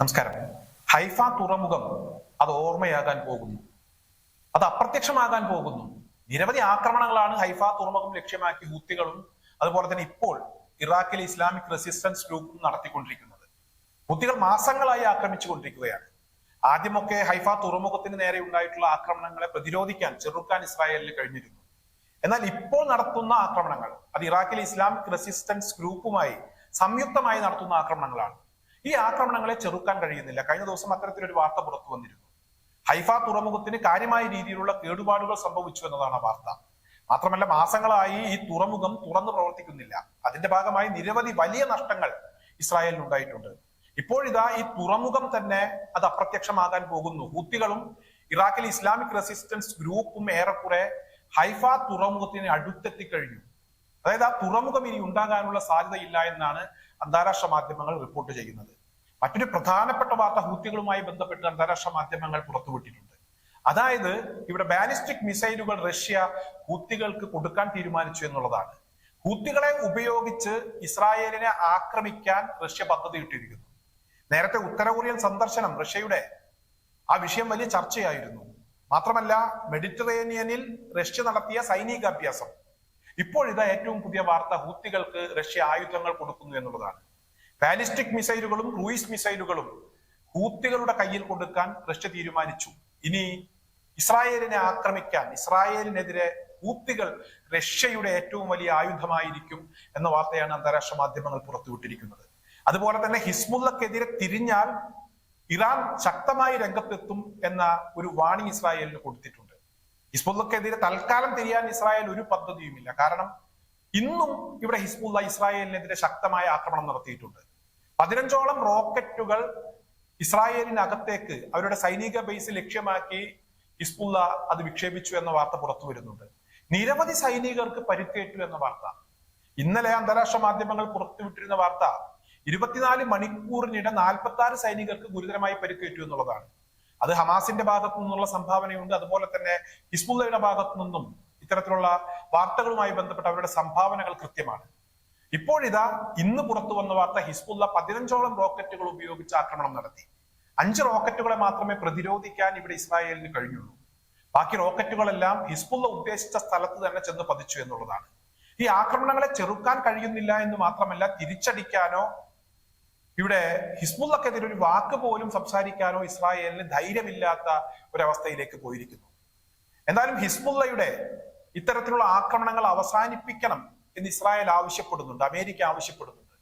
നമസ്കാരം. ഹൈഫ തുറമുഖം അത് ഓർമ്മയാകാൻ പോകുന്നു. അത് അപ്രത്യക്ഷമാകാൻ പോകുന്നു. നിരവധി ആക്രമണങ്ങളാണ് ഹൈഫ തുറമുഖം ലക്ഷ്യമാക്കി ഹൂത്തികളും അതുപോലെ തന്നെ ഇപ്പോൾ ഇറാഖിലെ ഇസ്ലാമിക് റെസിസ്റ്റൻസ് ഗ്രൂപ്പും നടത്തിക്കൊണ്ടിരിക്കുന്നത്. ഹൂത്തികൾ മാസങ്ങളായി ആക്രമിച്ചു കൊണ്ടിരിക്കുകയാണ് ആദ്യമൊക്കെ ഹൈഫ തുറമുഖത്തിന് നേരെ ഉണ്ടായിട്ടുള്ള ആക്രമണങ്ങളെ പ്രതിരോധിക്കാൻ ചെറുക്കാൻ ഇസ്രായേലിന് കഴിഞ്ഞിരുന്നു. എന്നാൽ ഇപ്പോൾ നടത്തുന്ന ആക്രമണങ്ങൾ അത് ഇറാഖിലെ ഇസ്ലാമിക് റെസിസ്റ്റൻസ് ഗ്രൂപ്പുമായി സംയുക്തമായി നടത്തുന്ന ആക്രമണങ്ങളാണ്. ഈ ആക്രമണങ്ങളെ ചെറുക്കാൻ കഴിയുന്നില്ല. കഴിഞ്ഞ ദിവസം അത്തരത്തിലൊരു വാർത്ത പുറത്തു വന്നിരുന്നു. ഹൈഫ തുറമുഖത്തിന് കാര്യമായ രീതിയിലുള്ള കേടുപാടുകൾ സംഭവിച്ചു എന്നതാണ് വാർത്ത. മാത്രമല്ല മാസങ്ങളായി ഈ തുറമുഖം തുറന്നു പ്രവർത്തിക്കുന്നില്ല. അതിന്റെ ഭാഗമായി നിരവധി വലിയ നഷ്ടങ്ങൾ ഇസ്രായേലിന് ഉണ്ടായിട്ടുണ്ട്. ഇപ്പോഴിതാ ഈ തുറമുഖം തന്നെ അത് അപ്രത്യക്ഷമാകാൻ പോകുന്നു. ഹൂത്തികളും ഇറാഖിലെ ഇസ്ലാമിക് റെസിസ്റ്റൻസ് ഗ്രൂപ്പും ഏറെക്കുറെ ഹൈഫ തുറമുഖത്തിന് അടുത്തെത്തി കഴിഞ്ഞു അതായത് ആ തുറമുഖം ഇനി ഉണ്ടാകാനുള്ള സാധ്യതയില്ല എന്നാണ് അന്താരാഷ്ട്ര മാധ്യമങ്ങൾ റിപ്പോർട്ട് ചെയ്യുന്നത്. മറ്റൊരു പ്രധാനപ്പെട്ട വാർത്ത ഹൂത്തികളുമായി ബന്ധപ്പെട്ട് അന്താരാഷ്ട്ര മാധ്യമങ്ങൾ പുറത്തുവിട്ടിട്ടുണ്ട്. അതായത് ഇവിടെ ബാലിസ്റ്റിക് മിസൈലുകൾ റഷ്യ ഹൂത്തികൾക്ക് കൊടുക്കാൻ തീരുമാനിച്ചു എന്നുള്ളതാണ്. ഹൂത്തികളെ ഉപയോഗിച്ച് ഇസ്രായേലിനെ ആക്രമിക്കാൻ റഷ്യ പദ്ധതിയിട്ടിരിക്കുന്നു. നേരത്തെ ഉത്തര കൊറിയൻ സന്ദർശനം റഷ്യയുടെ ആ വിഷയം വലിയ ചർച്ചയായിരുന്നു. മാത്രമല്ല മെഡിറ്ററേനിയനിൽ റഷ്യ നടത്തിയ സൈനിക അഭ്യാസം ഇപ്പോഴിതാ ഏറ്റവും പുതിയ വാർത്ത ഹൂത്തികൾക്ക് റഷ്യ ആയുധങ്ങൾ കൊടുക്കുന്നു എന്നുള്ളതാണ്. ബാലിസ്റ്റിക് മിസൈലുകളും ക്രൂയിസ് മിസൈലുകളും ഹൂത്തികളുടെ കയ്യിൽ കൊടുക്കാൻ റഷ്യ തീരുമാനിച്ചു. ഇനി ഇസ്രായേലിനെ ആക്രമിക്കാൻ ഇസ്രായേലിനെതിരെ ഹൂത്തികൾ റഷ്യയുടെ ഏറ്റവും വലിയ ആയുധമായിരിക്കും എന്ന വാർത്തയാണ് അന്താരാഷ്ട്ര മാധ്യമങ്ങൾ പുറത്തുവിട്ടിരിക്കുന്നത്. അതുപോലെ തന്നെ ഹിസ്മുല്ലക്കെതിരെ തിരിഞ്ഞാൽ ഇറാൻ ശക്തമായി രംഗത്തെത്തും എന്ന ഒരു വാണിംഗ് ഇസ്രായേലിന് കൊടുത്തിട്ടുണ്ട്. ഹിസ്ബുള്ളക്കെതിരെ തൽക്കാലം തിരിയാൻ ഇസ്രായേൽ ഒരു പദ്ധതിയുമില്ല. കാരണം ഇന്നും ഇവിടെ ഹിസ്ബുള്ള ഇസ്രായേലിനെതിരെ ശക്തമായ ആക്രമണം നടത്തിയിട്ടുണ്ട്. പതിനഞ്ചോളം റോക്കറ്റുകൾ ഇസ്രായേലിനകത്തേക്ക് അവരുടെ സൈനിക ബേസ് ലക്ഷ്യമാക്കി ഹിസ്ബുള്ള അത് വിക്ഷേപിച്ചു എന്ന വാർത്ത പുറത്തു വരുന്നുണ്ട്. നിരവധി സൈനികർക്ക് പരിക്കേറ്റു എന്ന വാർത്ത. ഇന്നലെ അന്താരാഷ്ട്ര മാധ്യമങ്ങൾ പുറത്തുവിട്ടിരുന്ന വാർത്ത ഇരുപത്തിനാല് മണിക്കൂറിനിടെ നാൽപ്പത്തി ആറ് സൈനികർക്ക് ഗുരുതരമായി പരിക്കേറ്റു എന്നുള്ളതാണ്. അത് ഹമാസിന്റെ ഭാഗത്തു നിന്നുള്ള സംഭാവനയുണ്ട്. അതുപോലെ തന്നെ ഹിസ്ബുള്ളയുടെ ഭാഗത്തു നിന്നും ഇത്തരത്തിലുള്ള വാർത്തകളുമായി ബന്ധപ്പെട്ട അവരുടെ സംഭാവനകൾ കൃത്യമാണ്. ഇപ്പോഴിതാ ഇന്ന് പുറത്തു വന്ന വാർത്ത ഹിസ്ബുള്ള പതിനഞ്ചോളം റോക്കറ്റുകൾ ഉപയോഗിച്ച് ആക്രമണം നടത്തി. അഞ്ച് റോക്കറ്റുകളെ മാത്രമേ പ്രതിരോധിക്കാൻ ഇവിടെ ഇസ്രായേലിന് കഴിഞ്ഞുള്ളൂ. ബാക്കി റോക്കറ്റുകളെല്ലാം ഹിസ്ബുള്ള ഉദ്ദേശിച്ച സ്ഥലത്ത് തന്നെ ചെന്ന് പതിച്ചു എന്നുള്ളതാണ്. ഈ ആക്രമണങ്ങളെ ചെറുക്കാൻ കഴിയുന്നില്ല എന്ന് മാത്രമല്ല തിരിച്ചടിക്കാനോ ഇവിടെ ഹിസ്ബുള്ളക്കെതിരെ ഒരു വാക്ക് പോലും സംസാരിക്കാനോ ഇസ്രായേലിന് ധൈര്യമില്ലാത്ത ഒരവസ്ഥയിലേക്ക് പോയിരിക്കുന്നു. എന്നാലും ഹിസ്ബുള്ളയുടെ ഇത്തരത്തിലുള്ള ആക്രമണങ്ങൾ അവസാനിപ്പിക്കണം എന്ന് ഇസ്രായേൽ ആവശ്യപ്പെടുന്നുണ്ട് അമേരിക്ക ആവശ്യപ്പെടുന്നുണ്ട്.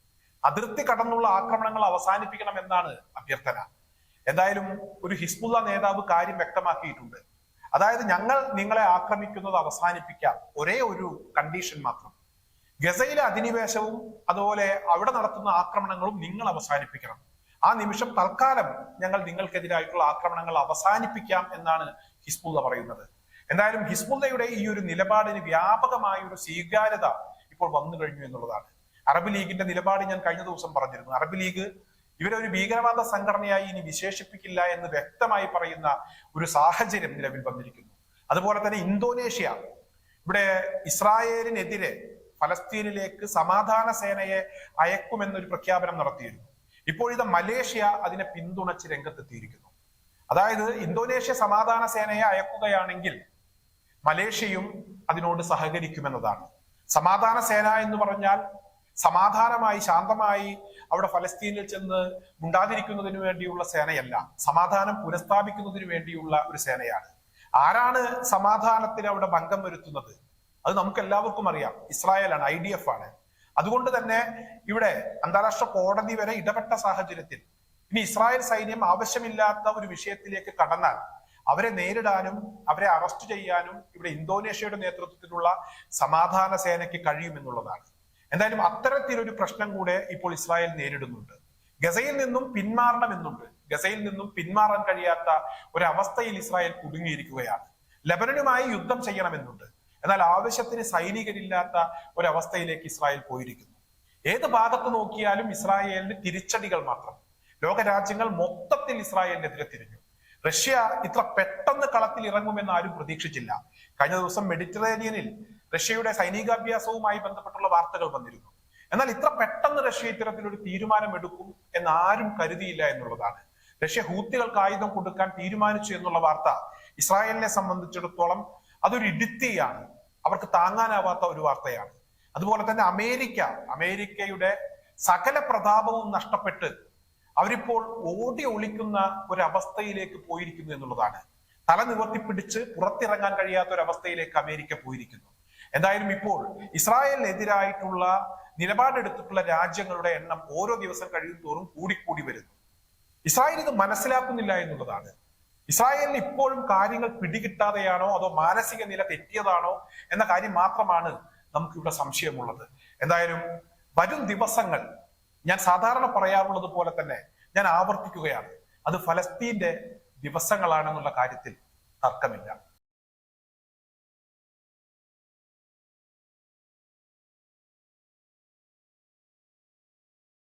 അതിർത്തി കടന്നുള്ള ആക്രമണങ്ങൾ അവസാനിപ്പിക്കണം എന്നാണ് അഭ്യർത്ഥന. എന്തായാലും ഒരു ഹിസ്ബുള്ള നേതാവ് കാര്യം വ്യക്തമാക്കിയിട്ടുണ്ട്. അതായത് ഞങ്ങൾ നിങ്ങളെ ആക്രമിക്കുന്നത് അവസാനിപ്പിക്കാം ഒരേ ഒരു കണ്ടീഷൻ മാത്രം. ഗസയിലെ അധിനിവേശവും അതുപോലെ അവിടെ നടത്തുന്ന ആക്രമണങ്ങളും നിങ്ങൾ അവസാനിപ്പിക്കണം. ആ നിമിഷം തൽക്കാലം ഞങ്ങൾ നിങ്ങൾക്കെതിരായിട്ടുള്ള ആക്രമണങ്ങൾ അവസാനിപ്പിക്കാം എന്നാണ് ഹിസ്ബുള്ള പറയുന്നത്. എന്തായാലും ഹിസ്ബുള്ളയുടെ ഈ ഒരു നിലപാടിന് വ്യാപകമായ ഒരു സ്വീകാര്യത ഇപ്പോൾ വന്നു കഴിഞ്ഞു എന്നുള്ളതാണ്. അറബ് ലീഗിന്റെ നിലപാട് ഞാൻ കഴിഞ്ഞ ദിവസം പറഞ്ഞിരുന്നു. അറബ് ലീഗ് ഇവരെ ഒരു ഭീകരവാദ സംഘടനയായി ഇനി വിശേഷിപ്പിക്കില്ല എന്ന് വ്യക്തമായി പറയുന്ന ഒരു സാഹചര്യം നിലവിൽ വന്നിരിക്കുന്നു. അതുപോലെ തന്നെ ഇന്തോനേഷ്യ. ഇവിടെ ഇസ്രായേലിനെതിരെ ഫലസ്തീനിലേക്ക് സമാധാന സേനയെ അയക്കുമെന്നൊരു പ്രഖ്യാപനം നടത്തിയിരുന്നു. ഇപ്പോഴിത് മലേഷ്യ അതിനെ പിന്തുണച്ച് രംഗത്തെത്തിയിരിക്കുന്നു. അതായത് ഇന്തോനേഷ്യ സമാധാന സേനയെ അയക്കുകയാണെങ്കിൽ മലേഷ്യയും അതിനോട് സഹകരിക്കുമെന്നതാണ്. സമാധാന സേന എന്ന് പറഞ്ഞാൽ സമാധാനമായി ശാന്തമായി അവിടെ ഫലസ്തീനിൽ ചെന്ന് ഉണ്ടാതിരിക്കുന്നതിന് വേണ്ടിയുള്ള സേനയല്ല സമാധാനം പുനഃസ്ഥാപിക്കുന്നതിന് വേണ്ടിയുള്ള ഒരു സേനയാണ്. ആരാണ് സമാധാനത്തിന് അവിടെ ഭംഗം വരുത്തുന്നത്? അത് നമുക്ക് എല്ലാവർക്കും അറിയാം. ഇസ്രായേലാണ് ഐ ഡി എഫ് ആണ്. അതുകൊണ്ട് തന്നെ ഇവിടെ അന്താരാഷ്ട്ര കോടതി വരെ ഇടപെട്ട സാഹചര്യത്തിൽ ഇനി ഇസ്രായേൽ സൈന്യം ആവശ്യമില്ലാത്ത ഒരു വിഷയത്തിലേക്ക് കടന്നാൽ അവരെ നേരിടാനും അവരെ അറസ്റ്റ് ചെയ്യാനും ഇവിടെ ഇന്തോനേഷ്യയുടെ നേതൃത്വത്തിലുള്ള സമാധാന സേനയ്ക്ക് കഴിയുമെന്നുള്ളതാണ് എന്തായാലും അത്തരത്തിലൊരു പ്രശ്നം കൂടെ ഇപ്പോൾ ഇസ്രായേൽ നേരിടുന്നുണ്ട്. ഗസയിൽ നിന്നും പിന്മാറണമെന്നുണ്ട് ഗസയിൽ നിന്നും പിന്മാറാൻ കഴിയാത്ത ഒരവസ്ഥയിൽ ഇസ്രായേൽ കുടുങ്ങിയിരിക്കുകയാണ്. ലബനനുമായി യുദ്ധം ചെയ്യണമെന്നുണ്ട്. എന്നാൽ ആവശ്യത്തിന് സൈനികരില്ലാത്ത ഒരവസ്ഥയിലേക്ക് ഇസ്രായേൽ പോയിരിക്കുന്നു. ഏത് ഭാഗത്ത് നോക്കിയാലും ഇസ്രായേലിന് തിരിച്ചടികൾ മാത്രം. ലോകരാജ്യങ്ങൾ മൊത്തത്തിൽ ഇസ്രായേലിനെതിരെ തിരിഞ്ഞു. റഷ്യ ഇത്ര പെട്ടെന്ന് കളത്തിൽ ഇറങ്ങുമെന്ന് ആരും പ്രതീക്ഷിച്ചില്ല. കഴിഞ്ഞ ദിവസം മെഡിറ്ററേനിയനിൽ റഷ്യയുടെ സൈനികാഭ്യാസവുമായി ബന്ധപ്പെട്ടുള്ള വാർത്തകൾ വന്നിരുന്നു. എന്നാൽ ഇത്ര പെട്ടെന്ന് റഷ്യ ഇത്തരത്തിലൊരു തീരുമാനം എടുക്കും എന്ന് ആരും കരുതിയില്ല എന്നുള്ളതാണ്. റഷ്യ ഹൂത്തികൾക്ക് ആയുധം കൊടുക്കാൻ തീരുമാനിച്ചു എന്നുള്ള വാർത്ത ഇസ്രായേലിനെ സംബന്ധിച്ചിടത്തോളം അതൊരു ഇടുത്തിയാണ് അവർക്ക് താങ്ങാനാവാത്ത ഒരു വാർത്തയാണ്. അതുപോലെ തന്നെ അമേരിക്ക അമേരിക്കയുടെ സകല പ്രതാപവും നഷ്ടപ്പെട്ട് അവരിപ്പോൾ ഓടി ഒളിക്കുന്ന ഒരവസ്ഥയിലേക്ക് പോയിരിക്കുന്നു എന്നുള്ളതാണ്. തല നിവർത്തിപ്പിടിച്ച് പുറത്തിറങ്ങാൻ കഴിയാത്ത ഒരു അവസ്ഥയിലേക്ക് അമേരിക്ക പോയിരിക്കുന്നു. എന്തായാലും ഇപ്പോൾ ഇസ്രായേലിനെതിരായിട്ടുള്ള നിലപാടെടുത്തിട്ടുള്ള രാജ്യങ്ങളുടെ എണ്ണം ഓരോ ദിവസം കഴിയും തോറും കൂടിക്കൂടി വരുന്നു. ഇസ്രായേൽ ഇത് മനസ്സിലാക്കുന്നില്ല എന്നുള്ളതാണ്. ഇസ്രായേലിന് ഇപ്പോഴും കാര്യങ്ങൾ പിടികിട്ടാതെയാണോ അതോ മാനസിക നില തെറ്റിയതാണോ എന്ന കാര്യം മാത്രമാണ് നമുക്കിവിടെ സംശയമുള്ളത്. എന്തായാലും വരും ദിവസങ്ങൾ ഞാൻ സാധാരണ പറയാറുള്ളത് പോലെ തന്നെ ഞാൻ ആവർത്തിക്കുകയാണ്. അത് ഫലസ്തീന്റെ ദിവസങ്ങളാണെന്നുള്ള കാര്യത്തിൽ തർക്കമില്ല.